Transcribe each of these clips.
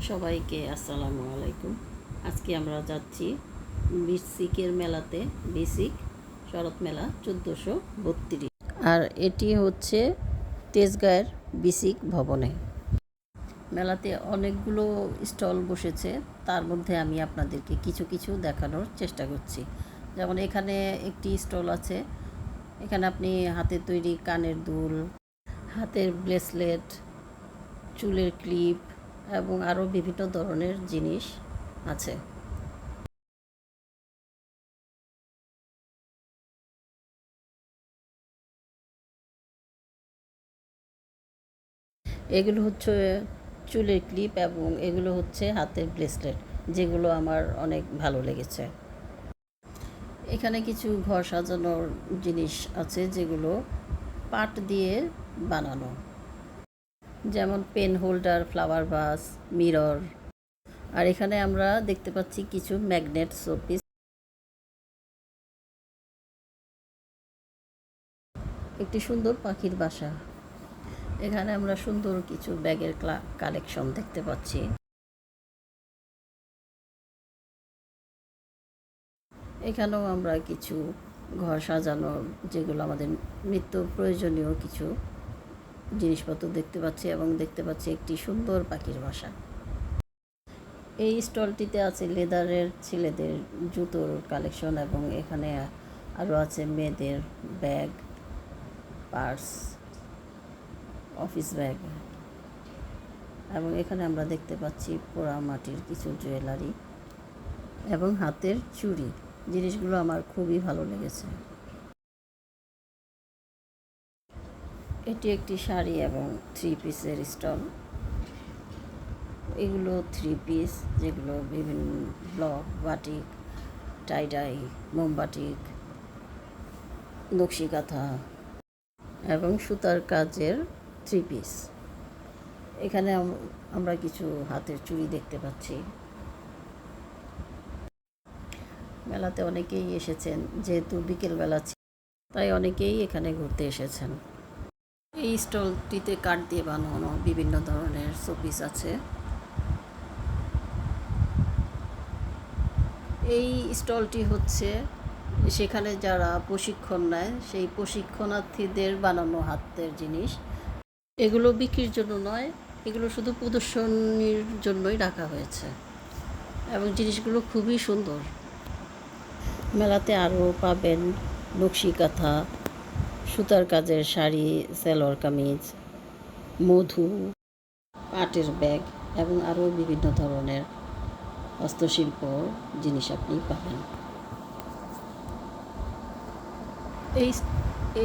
সবাইকে আসসালামু আলাইকুম। আজকে আমরা যাচ্ছি বিসিকের মেলাতে, বিসিক শরৎ মেলা চোদ্দোশো বত্রিশ। আর এটি হচ্ছে তেজগাঁয়ের বিসিক ভবনে। মেলাতে অনেকগুলো স্টল বসেছে, তার মধ্যে আমি আপনাদেরকে কিছু কিছু দেখানোর চেষ্টা করছি। যেমন এখানে একটি স্টল আছে, এখানে আপনি হাতে তৈরি কানের দুল, হাতের ব্রেসলেট, চুলের ক্লিপ এবং আরও বিভিন্ন ধরনের জিনিস আছে। এগুলো হচ্ছে চুলের ক্লিপ এবং এগুলো হচ্ছে হাতের ব্রেসলেট, যেগুলো আমার অনেক ভালো লেগেছে। এখানে কিছু ঘর সাজানোর জিনিস আছে যেগুলো পাট দিয়ে বানানো। যেমন pen holder, flower vase, mirror. আর এখানে আমরা দেখতে পাচ্ছি কিছু ম্যাগনেট শোপিস। একটি সুন্দর পাখির বাসা। এখানে আমরা সুন্দর কিছু ব্যাগের কালেকশন দেখতে পাচ্ছি। এখানেও আমরা কিছু ঘর সাজানোর, যেগুলো আমাদের নিত্য প্রয়োজনীয় কিছু জিনিসপত্র দেখতে পাচ্ছি এবং দেখতে পাচ্ছি একটি সুন্দর পাখির বাসা। এই স্টলটিতে আছে লেদারের ছেলেদের জুতোর কালেকশন এবং এখানে আরও আছে মেয়েদের ব্যাগ, পার্স, অফিস ব্যাগ এবং এখানে আমরা দেখতে পাচ্ছি পোড়া মাটির কিছু জুয়েলারি এবং হাতের চুড়ি। জিনিসগুলো আমার খুবই ভালো লেগেছে। এটি একটি শাড়ি এবং থ্রি পিসের স্টল এগুলো থ্রি পিস যেগুলো বিভিন্ন ব্লক, বাটিক টাইডাই মোমবাটিক নকশি কাঁথা এবং সুতার কাজের থ্রি পিস এখানে আমরা কিছু হাতের চুড়ি দেখতে পাচ্ছি। মেলাতে অনেকেই এসেছেন, যেহেতু বিকেলবেলা তাই অনেকেই এখানে ঘুরতে এসেছেন। এই স্টলটিতে কাঠ দিয়ে বানানো বিভিন্ন ধরনের শোপিস আছে। এই স্টলটি হচ্ছে, সেখানে যারা প্রশিক্ষণ নেয়, সেই প্রশিক্ষণার্থীদের বানানো হাতের জিনিস। এগুলো বিক্রির জন্য নয়, এগুলো শুধু প্রদর্শনীর জন্যই রাখা হয়েছে। এবং জিনিসগুলো খুবই সুন্দর। মেলাতে আরও পাবেন নকশি কাঁথা সুতার কাজের শাড়ি, সেলোয়ার কামিজ, মধু, পাটের ব্যাগ এবং আরও বিভিন্ন ধরনের হস্তশিল্প জিনিস আপনি পাবেন। এই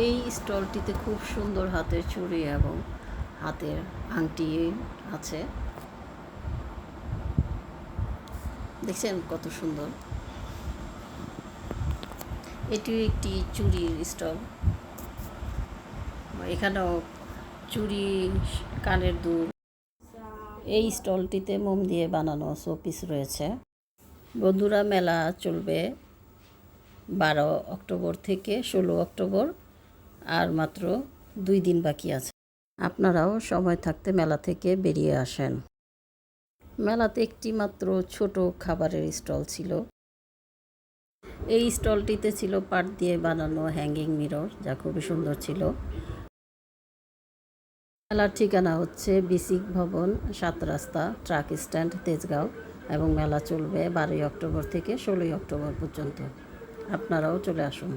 এই স্টলটিতে খুব সুন্দর হাতের চুড়ি এবং হাতের আংটি আছে। দেখছেন কত সুন্দর? এটি একটি চুড়ির স্টল। এখানেও চুড়ি কানের দুল। এই স্টলটিতে মোম দিয়ে বানানো শোপিস রয়েছে। বন্ধুরা, মেলা চলবে বারো অক্টোবর থেকে ষোলো অক্টোবর আর মাত্র দুই দিন বাকি আছে। আপনারাও সময় থাকতে মেলা থেকে বেরিয়ে আসেন। মেলাতে একটি মাত্র ছোট খাবারের স্টল ছিল। এই স্টলটিতে ছিল পাট দিয়ে বানানো হ্যাঙ্গিং মিরর, যা খুবই সুন্দর ছিল। মেলার ঠিকানা হচ্ছে বিসিক ভবন, সাত রাস্তা, ট্রাক স্ট্যান্ড, তেজগাঁও এবং মেলা চলবে বারোই অক্টোবর থেকে ষোলোই অক্টোবর পর্যন্ত। আপনারাও চলে আসুন।